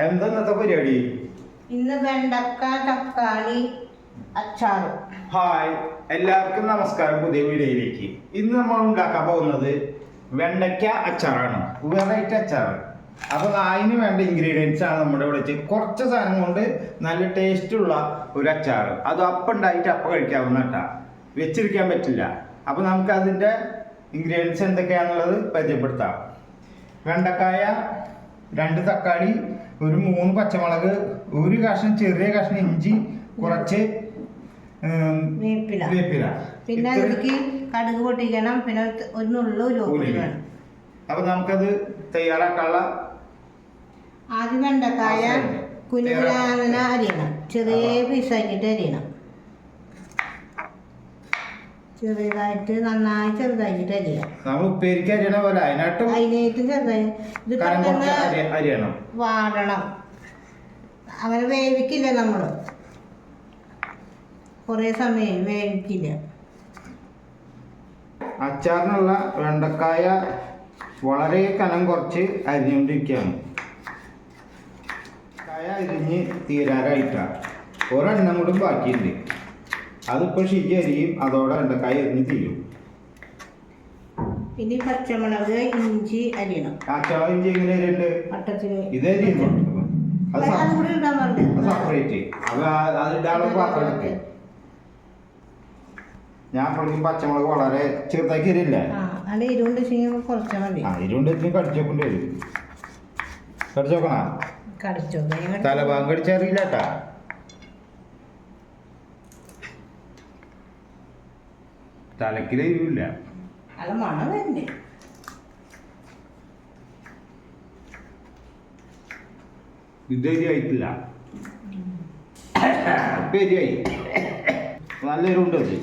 എന്താ ഇന്നത്തെ പരിപാടി? ഇന്ന് വെണ്ടക്ക തക്കാളി അച്ചാർ ഹായ് എല്ലാവർക്കും നമസ്കാരം പുതിയ വീഡിയോയിലേക്ക്. ഇന്ന് നമ്മൾ ഉണ്ടാക്കാൻ പോകുന്നത് വെണ്ടയ്ക്ക അച്ചാറാണ്. വെറൈറ്റി അച്ചാർ അപ്പൊ അതിന് വേണ്ട ഇൻഗ്രീഡിയൻസ് ആണ് നമ്മുടെ ഇവിടെ വെച്ച് കുറച്ച് സാധനം കൊണ്ട് നല്ല ടേസ്റ്റ് ഉള്ള ഒരു അച്ചാർ അത് അപ്പം ഉണ്ടായിട്ട് അപ്പം കഴിക്കാവുന്ന കേട്ടാ. വെച്ചിരിക്കാൻ പറ്റില്ല. അപ്പൊ നമുക്ക് അതിന്റെ ഇൻഗ്രീഡിയൻസ് എന്തൊക്കെയാണെന്നുള്ളത് പരിചയപ്പെടുത്താം. വെണ്ടക്കായ രണ്ട് തക്കാളി ഒരു മൂന്ന് പച്ചമുളക് ഒരു കഷ്ണം ചെറിയ കഷ്ണം ഇഞ്ചി കുറച്ച് വേപ്പില. വേപ്പില. പിന്നെ അതിലേക്ക് കടുക് പൊട്ടിക്കണം. പിന്നെ ഒരു- നുള്ളു. വേണം. അപ്പൊ നമുക്കത് തയ്യാറാക്കാനുള്ള ആദ്യം വെണ്ടക്കായ. കുനുകുനാങ്ങനെ അരിയണം. ചെറിയ പീസാക്കിയിട്ട് അരിയണം. ചെറുതായിട്ട് നന്നായി ചെറുതായിട്ട് അരിയാം നമ്മൾ ഉപ്പേരിക്ക് അരിയണ പോലെ അതിനായിട്ട് അതിനായിട്ട് ചെറുതായി. ഇത് അരിയണം. വാടണം. അങ്ങനെ വേവിക്കില്ല നമ്മൾ കുറേ സമയം വേവിക്കില്ല. അച്ചാറിനുള്ള വെണ്ടക്കായ വളരെ കനം കുറച്ച് അരിഞ്ഞുകൊണ്ടിരിക്കുകയാണ് കായ അരിഞ്ഞ് തീരാറായിട്ടാണ് ഒരെണ്ണം കൂടി ബാക്കിയുണ്ട്. അതിപ്പോൾ ഷിജി അതോടെ അതോടെ കൈ എറിഞ്ഞു തീരും ഇനി പച്ചമുളക് ഇഞ്ചി അരിയണം. അച്ചാർ ഇഞ്ചി എങ്ങനെ അരിയുണ്ട് വട്ടത്തിൽ ഇത് അരിയുന്നു അത് അതും അത് സെപ്പറേറ്റ് അത് പാത്രം ഞാൻ അപ്പോഴേക്കും പച്ചമുളക് വളരെ ചെറുതാക്കി അരിയില്ല ഇരുണ്ട് മതി. ആ ഇരുണ്ട് കടിച്ചോക്കൊണ്ട് വരും കടിച്ചോക്കണ കടിച്ചോ തലഭാഗം കടിച്ചറിയില്ല കേട്ടാ തലക്കിൽ എരിവില്ല അല്ല മണം വരണ്ടേ ഇത് ആയിട്ടില്ല പെരിയായി നല്ല എരിവുണ്ട് അത്.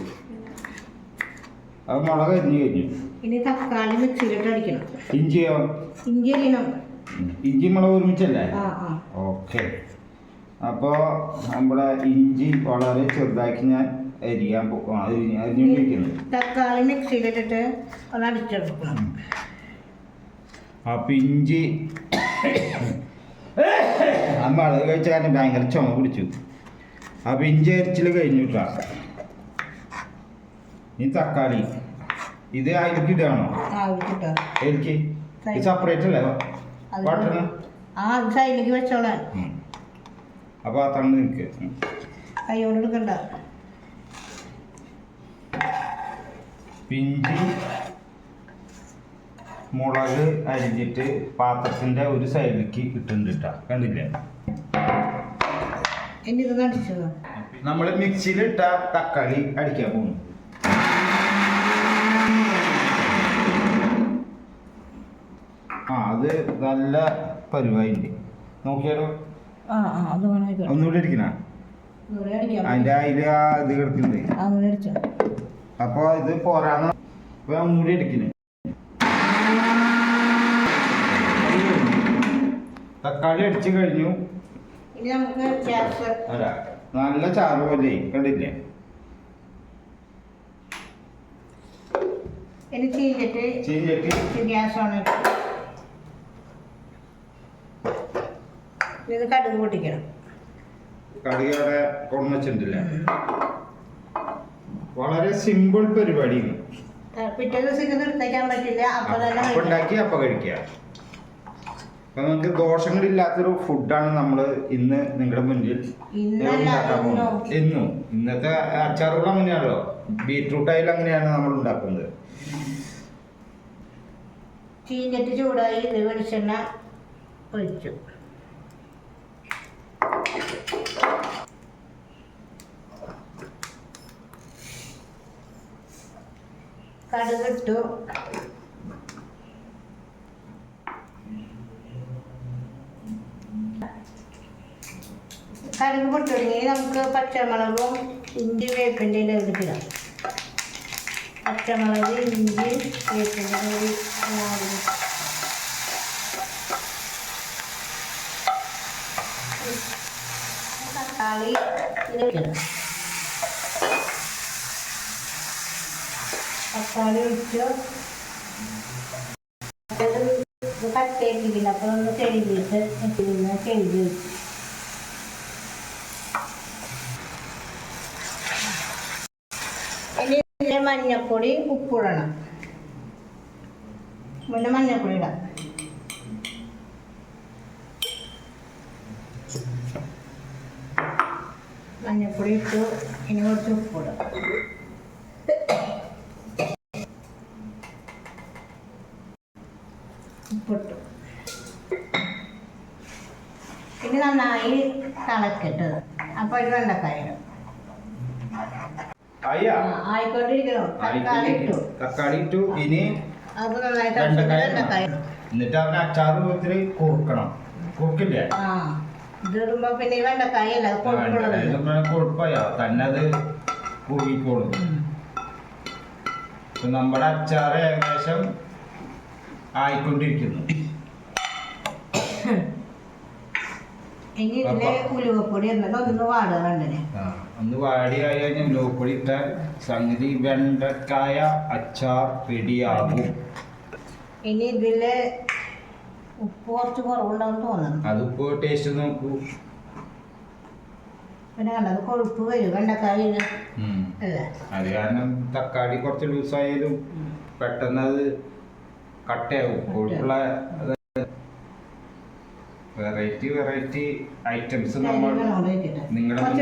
അത് മുളക് അരിഞ്ഞു കഴിഞ്ഞു. ഇനി തക്കാളി മിക്സിയിലിട്ട് അടിക്കണം. ഇഞ്ചിയോ? ഇഞ്ചി അരിയണം ഇഞ്ചി മുളക് ഒരുമിച്ചല്ലേ? ഓക്കെ. അപ്പോൾ നമ്മുടെ ഇഞ്ചി വളരെ ചെറുതാക്കി ഞാൻ അരിയാൻ അരിഞ്ഞുകൊണ്ടിരിക്കുന്നത് തക്കാളി മിക്സിയിലിട്ടിട്ട് ഒന്ന് അടിച്ചെടുക്കണം. അപ്പം ഇഞ്ചി അമ്മ അളവ് കഴിച്ച കാരണം ഭയങ്കര ചുമ പിടിച്ചു. അപ്പം ഇഞ്ചി അരിച്ചിൽ കഴിഞ്ഞു കേട്ടോ ഈ തക്കാളി ഇത് അതിലേക്ക് ഇടാണോ ഇത് സെപ്പറേറ്റ് അല്ലേ? വാട്ടണം ആ അത് സൈഡിലേക്ക് വെച്ചോളാൻ അപ്പോൾ അത്ര നിൽക്ക്. കൈ കൊണ്ട് എടുക്കണ്ട. പിഞ്ചി മുളക് അരിഞ്ഞിട്ട് പാത്രത്തിന്റെ ഒരു സൈഡിലേക്ക് ഇട്ടുണ്ട് കേട്ടോ കണ്ടില്ലേ? നമ്മൾ മിക്സിയിലിട്ട തക്കാളി അടിക്കാൻ പോകുന്നു ആ അത് നല്ല പരിവായിണ്ട്. നോക്കിയാലോ? ഒന്നുകൂടി അടിക്കണ? അതിന്റെ അതിൽ ഇത് കിടക്കുന്നുണ്ട്. അപ്പോൾ ഇത് പോരാന്ന് അപ്പോൾ ഞാൻ ഒന്നുകൂടി അടിക്കുന്നു തക്കാളി അടിച്ചു കഴിഞ്ഞു. അല്ല നല്ല ചാറ് പോലെ കണ്ടില്ലേ? ഇത് കടുക് പൊട്ടിക്കണം. കടിയോടെ കൊണ്ടുവച്ചിട്ടില്ലേ വളരെ സിമ്പിൾ പരിപാടി പിറ്റേ ദിവസം പറ്റില്ല. അപ്പൊ തന്നെ അപ്പം കഴിക്കണം. ഉണ്ടാക്കി അപ്പൊ കഴിക്കുക. അപ്പൊ നമുക്ക് ദോഷങ്ങളില്ലാത്തൊരു ഫുഡാണ് നമ്മൾ ഇന്ന് നിങ്ങളുടെ മുന്നിൽ ഉണ്ടാക്കാൻ പോകുന്നത്. എന്നും ഇന്നത്തെ അച്ചാറുകൾ അങ്ങനെയാണല്ലോ. ബീറ്റ്റൂട്ട് ആയാലും അങ്ങനെയാണ് നമ്മൾ ഉണ്ടാക്കുന്നത്. ചീഞ്ഞിട്ട് ചൂടായി വെളിച്ചെണ്ണ ഒഴിച്ചു. കടുകിട്ടു. കടുക് പൊട്ടുകയാണെങ്കിൽ നമുക്ക് പച്ചമുളകും ഇഞ്ചി വേപ്പിന്റെ എടുക്കുക പച്ചമുളക് ഇഞ്ചി വേപ്പിന്റെ തക്കാളി ഇതിലിടണം തക്കാളി ഒഴിച്ചു ഇത് കട്ടയിട്ടിരിക്കില്ല അപ്പോൾ ഒന്ന് കഴുകിയിട്ട് നിന്ന് കഴുകി വെച്ചു മഞ്ഞപ്പൊടി ഉപ്പിടണം പിന്നെ മഞ്ഞപ്പൊടി ഇടാം മഞ്ഞപ്പൊടി ഇട്ടു ഇനി കുറച്ച് ഉപ്പിടാം ഉപ്പിട്ടു ഇനി നന്നായി അപ്പോൾ ഒരു ആ, ആയിക്കൊണ്ടിരിക്കണം തക്കാളി ഇട്ടു. തക്കാളി ഇട്ടു. ഇനി അത് എന്നിട്ട് അച്ചാർ രൂപത്തിൽ കുറുക്കണം. കുറുക്കില്ലേ? പിന്നെ കൊഴുപ്പുള്ളതല്ല കുഴപ്പമില്ല തന്നെ അത് കുറുകിക്കോളും നമ്മുടെ അച്ചാർ ഏകദേശം ആയിക്കൊണ്ടിരിക്കുന്നു. ഇനി ഇതിലെ ഉലുവപ്പൊടി എന്നിട്ട് ഒന്ന് വാടുക കഴിഞ്ഞാൽ ഇട്ട സംഗതി വെണ്ടക്കായ അച്ചാർ പെടിയാകും ഇനി ഇതിൽ ഉപ്പ് കുറച്ച് കുറവുണ്ടാവും തോന്നുന്നു. അതിപ്പോ ടേസ്റ്റ് നോക്കൂ. പിന്നെ കണ്ടത് കൊഴുപ്പ് വരും വെണ്ടക്കായ ഇത് ഉം. അല്ലേ? അത് കാരണം തക്കാളി കുറച്ച് ലൂസായാലും പെട്ടെന്ന് അത് കട്ടയാവും. കൊഴുപ്പുള്ള വെറൈറ്റി വെറൈറ്റി ഐറ്റംസ് നമ്മൾ നിങ്ങളുടെ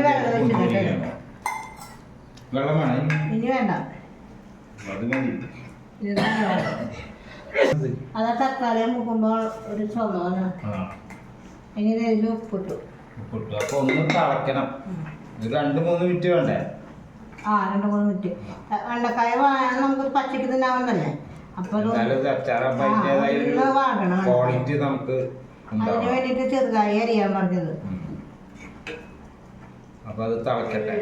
വെള്ളം വേണം. ഇനി? വേണ്ട. അത് മതി. ഇത് അതാ തക്കാളി മുക്കുമ്പോൾ ഒരു ചുമന്ന് ആ. ഇനി ഇതിൽ ഉപ്പിട്ടു. ഉപ്പിട്ടു. അപ്പൊ ഒന്ന് തിളക്കണം ഒരു രണ്ട് മൂന്ന് മിനിറ്റ് വേണ്ടേ? ആ രണ്ട് മൂന്ന് മിനിറ്റ്. വെണ്ടക്കായ നമുക്ക് പച്ചക്ക് അപ്പൊ ക്വാളിറ്റി നമുക്ക് അതിന് വേണ്ടിയിട്ട് ചെറുതായി അറിയാൻ പറഞ്ഞത്. അപ്പൊ അത് തളക്കട്ടെ.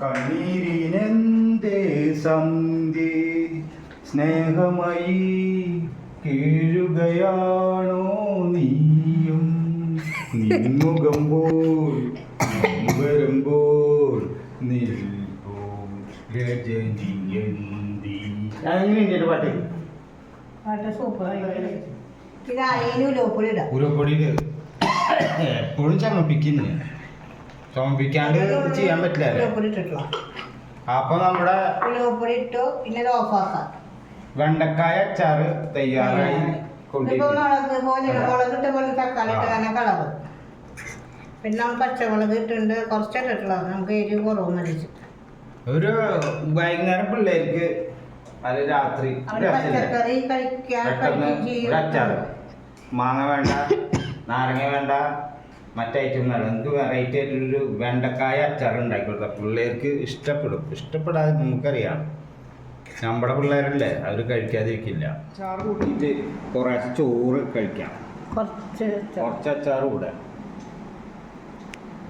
കണ്ണീരിനെന്തേ സന്ധി സ്നേഹമായി കീഴുകയാണോ നീയും? നിൻമുഖം പോൽ വരുമ്പോൾ നിൽപ്പോ രജനിയന്തി. എങ്ങനെയുണ്ട് പാട്ട് പാട്ട് സൂപ്പർ എപ്പോഴും ചമപ്പിക്കുന്നു ചമപ്പിക്കാണ്ട് ചെയ്യാൻ പറ്റില്ല അപ്പൊ നമ്മുടെ ഇട്ടു പിന്നെ ഓഫ് ആക്കാം വെണ്ടക്കായ അച്ചാറ് തയ്യാറായി പിന്നെ പച്ചമുളക് ഇട്ടുണ്ട് കുറച്ചിട്ടുള്ളത് നമുക്ക് എരിവ് കുറവ് ഒരു വൈകുന്നേരം പിള്ളേർക്ക് അത് രാത്രി. പച്ചക്കറി കഴിക്കാൻ കഴിക്കുകയും ചെയ്യും മാങ്ങ വേണ്ട നാരങ്ങ വേണ്ട മറ്റേ വേണ്ട. നമുക്ക് വെറൈറ്റി ആയിട്ടൊരു വെണ്ടക്കായ അച്ചാർ ഉണ്ടാക്കി കൊടുത്താൽ പിള്ളേർക്ക് ഇഷ്ടപ്പെടും. ഇഷ്ടപ്പെടാതെ നമുക്കറിയാം. നമ്മുടെ പിള്ളേരല്ലേ അവർ കഴിക്കാതിരിക്കില്ല. അച്ചാർ കൂട്ടിയിട്ട് കുറേശ്ശെ ചോറ് കഴിക്കാം. കുറച്ച് കുറച്ച് അച്ചാർ കൂടെ.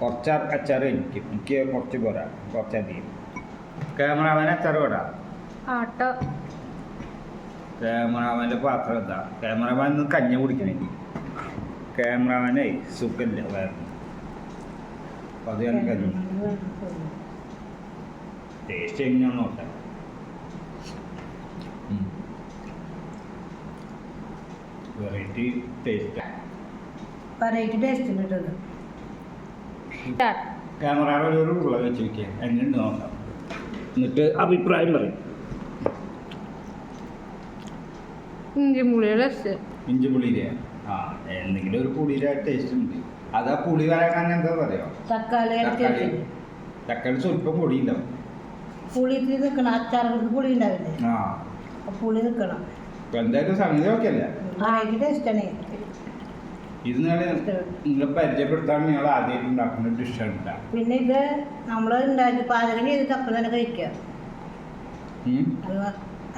കുറച്ച് അച്ചാർ എനിക്ക് എനിക്ക് കുറച്ച് പോരാ. കുറച്ചധികം ക്യാമറാമാൻ അച്ചാർ പോരാ? ആട്ട. ക്യാമറാമാന്റെ പാത്രം എന്താ? ക്യാമറാമാൻ കഞ്ഞി കുടിക്കണേ. ക്യാമറാമാനെ സുഖമില്ല വേറെ അപ്പം അത് ഞാൻ കഞ്ഞി ടേസ്റ്റ് എങ്ങനെയാണെന്ന് നോക്കാം. വെറൈറ്റി ടേസ്റ്റ് വെറൈറ്റി ടേസ്റ്റ് ഇട്ടത്. ക്യാമറയുടെ ഒരു ഉള്ള വെച്ചിരിക്കുക എങ്ങനെയുണ്ട് നോക്കാം. എന്നിട്ട് അഭിപ്രായം പറയും. ഇഞ്ചി മുളിയുടെ ഇഞ്ചി പുളിയിലെ ആ എന്തെങ്കിലും ഒരു പുളിയുടെ ടേസ്റ്റ് ഉണ്ട്. അത് ആ പുളി വരാക്കാൻ എന്താ പറയാ? തക്കാളി തക്കാളി. സ്വല്പം പൊടിയുണ്ടാവും പുളി ഇത്തിരി നിൽക്കണം അച്ചാറുകൾക്ക് പുളി ഉണ്ടാവില്ലേ? ആ. പുളി നിൽക്കണം എന്തായാലും സംഗതി ഒക്കെ അല്ലേ? വെറൈറ്റി ടേസ്റ്റാണ് ഇത് നിങ്ങൾ നിങ്ങളെ പരിചയപ്പെടുത്താൻ നിങ്ങൾ ആദ്യമായിട്ട് ഉണ്ടാക്കുന്ന ഡിഷാണ് പിന്നെ ഇത് നമ്മൾ ഉണ്ടാക്കി പാചകം ചെയ്തിട്ട് അപ്പം തന്നെ കഴിക്കുക.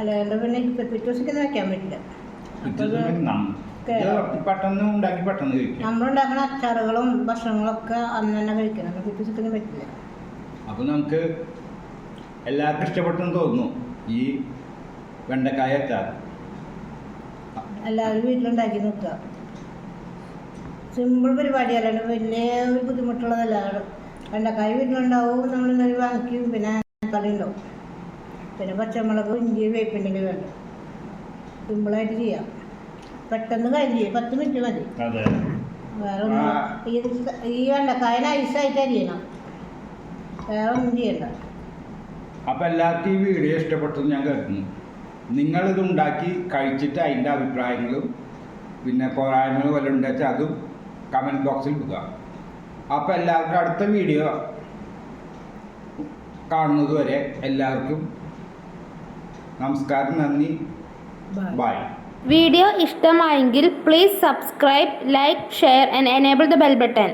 അല്ലാണ്ട് പിന്നെ പിറ്റേ ദിവസത്തേക്ക് വെക്കാൻ പറ്റില്ല. ഇത് നം- ഇത് പെട്ടെന്ന് ഉണ്ടാക്കി പെട്ടെന്ന് കഴിക്കും. നമ്മളുണ്ടാക്കുന്ന അച്ചാറുകളും ഭക്ഷണങ്ങളൊക്കെ അന്ന് തന്നെ കഴിക്കണം. പിറ്റേ പറ്റില്ല. അപ്പോൾ നമുക്ക് എല്ലാവർക്കും ഇഷ്ടപ്പെട്ടെന്ന് തോന്നുന്നു ഈ വെണ്ടക്കായ അച്ചാർ. എല്ലാവരും വീട്ടിലുണ്ടാക്കി നോക്കുക. സിമ്പിൾ പരിപാടി അല്ലാണ്ട് വലിയ ഒരു ബുദ്ധിമുട്ടുള്ളതല്ല. വെണ്ടക്കായ വീട്ടിലുണ്ടാവും നമ്മൾ വാങ്ങിക്കും പിന്നെ കറി ഉണ്ടാവും. പിന്നെ പച്ചമുളക് ഇഞ്ചി വേപ്പിന്റെ വേണ്ട സിമ്പിളായിട്ട് ചെയ്യാം. പെട്ടെന്ന് കരിയ പത്ത് മിനിറ്റ് മതി. അതെ. വേറെ ഒന്നും. ഈ ഈ വെണ്ടക്കായ നൈസായിട്ട് അരിയണം. വേറെ ഒന്നും ചെയ്യണ്ട. അപ്പം എല്ലാവർക്കും ഈ വീഡിയോ ഇഷ്ടപ്പെട്ടെന്ന് ഞാൻ കരുതുന്നു. നിങ്ങളിത് ഉണ്ടാക്കി കഴിച്ചിട്ട് അതിന്റെ അഭിപ്രായങ്ങളും പിന്നെ പോരായ്മകൾ വല്ലതും ഉണ്ടാച്ചാൽ അതും കമന്റ് ബോക്സിൽ ഇടുക. അപ്പോൾ എല്ലാവർക്കും അടുത്ത വീഡിയോ കാണുന്നത് വരെ എല്ലാവർക്കും നമസ്കാരം നന്ദി. ബൈ വീഡിയോ ഇഷ്ടമായെങ്കിൽ please subscribe like share and enable the bell button